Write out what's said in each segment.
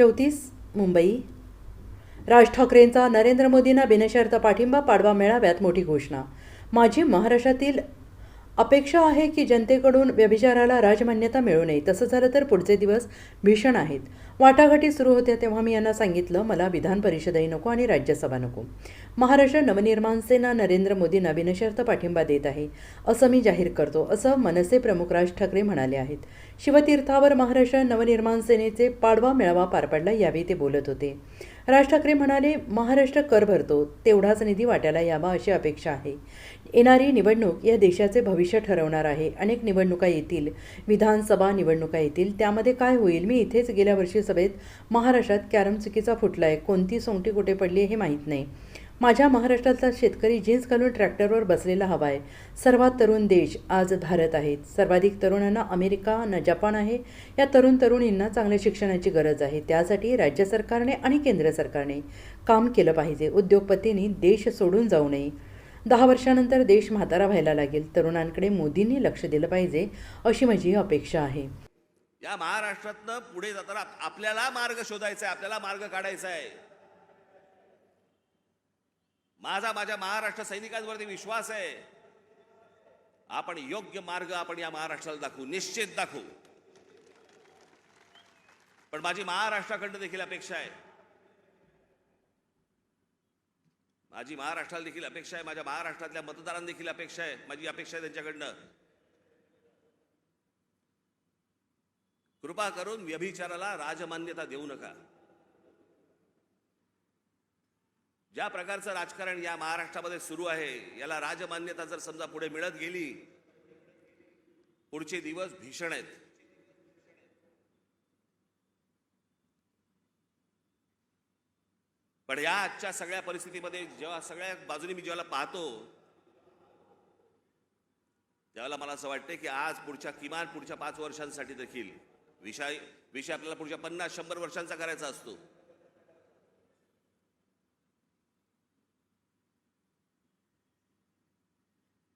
चौतीस मुंबई. राज ठाकरेंचा नरेंद्र मोदींना बिनशर्त पाठिंबा पाडवा मेळाव्यात मोठी घोषणा. माझी महाराष्ट्रातील अपेक्षा आहे की जनतेकडून व्यभिचाराला राजमान्यता मिळू नये. तसं झालं तर पुढचे दिवस भीषण आहेत. वाटाघाटी सुरू होत्या तेव्हा मी यांना सांगितलं मला विधान परिषदही नको आणि राज्यसभा नको. महाराष्ट्र नवनिर्माण सेना नरेंद्र मोदींना बिनशर्त पाठिंबा देत आहे असं मी जाहीर करतो असं मनसे प्रमुख राज ठाकरे म्हणाले आहेत. शिवतीर्थावर महाराष्ट्र नवनिर्माण सेनेचे पाडवा मेळावा पार पडला यावेळी ते बोलत होते. राज ठाकरे म्हणाले महाराष्ट्र कर भरतो तेवढाच निधी वाट्याला यावा अशी अपेक्षा आहे. येणारी निवडणूक या देशाचे भविष्य ठरवणार आहे. अनेक निवडणुका येतील विधानसभा निवडणुका येतील त्यामध्ये काय होईल? मी इथेच गेल्या वर्षी सभेत महाराष्ट्रात कॅरम चुकीचा फुटला आहे कोणती सोंगटी कुठे पडली हे माहीत नाही. माझ्या महाराष्ट्रातला शेतकरी जीन्स घालून ट्रॅक्टरवर बसलेला हवा आहे. सर्वात तरुण देश आज भारत आहेत सर्वाधिक तरुणांना अमेरिका न जपान आहे. या तरुण तरुणींना चांगल्या शिक्षणाची गरज आहे. त्यासाठी राज्य सरकारने आणि केंद्र सरकारने काम केलं पाहिजे. उद्योगपतींनी देश सोडून जाऊ नये. दहा वर्षानंतर देश म्हातारा व्हायला लागेल. तरुणांकडे मोदींनी लक्ष दिलं पाहिजे अशी माझी अपेक्षा आहे. या महाराष्ट्रातनं पुढे जाताना आपल्याला मार्ग शोधायचा आहे. आपल्याला मार्ग काढायचा आहे. माझा माझ्या महाराष्ट्र सैनिकांवरती विश्वास आहे. आपण योग्य मार्ग आपण या महाराष्ट्राला दाखवू निश्चित दाखवू. पण माझी महाराष्ट्राकडनं देखील अपेक्षा आहे. माझी महाराष्ट्राला देखील अपेक्षा आहे माझ्या महाराष्ट्रातल्या मतदारांना देखील अपेक्षा आहे माझी अपेक्षा आहे त्यांच्याकडनं. कृपा करून व्यभिचाराला राजमान्यता देऊ नका. ज्या प्रकारचं राजकारण या महाराष्ट्रामध्ये सुरू आहे याला राजमान्यता जर समजा पुढे मिळत गेली पुढचे दिवस भीषण आहेत. पण या आजच्या सगळ्या परिस्थितीमध्ये जेव्हा सगळ्या बाजूने मी जेव्हा पाहतो त्यावेळेला मला असं वाटतं की आज पुढच्या किमान पुढच्या पाच वर्षांसाठी देखील विषय विषय आपल्याला पुढच्या पन्नास शंभर वर्षांचा करायचा असतो.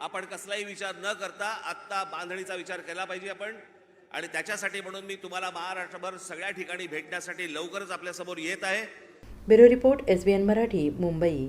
आपण कसलाही विचार न करता आत्ता बांधणीचा विचार केला पाहिजे आपण. आणि त्याच्यासाठी म्हणून मी तुम्हाला महाराष्ट्रभर सगळ्या ठिकाणी भेटण्यासाठी लवकरच आपल्यासमोर येत आहे. Bureau report S B N Marathi Mumbai.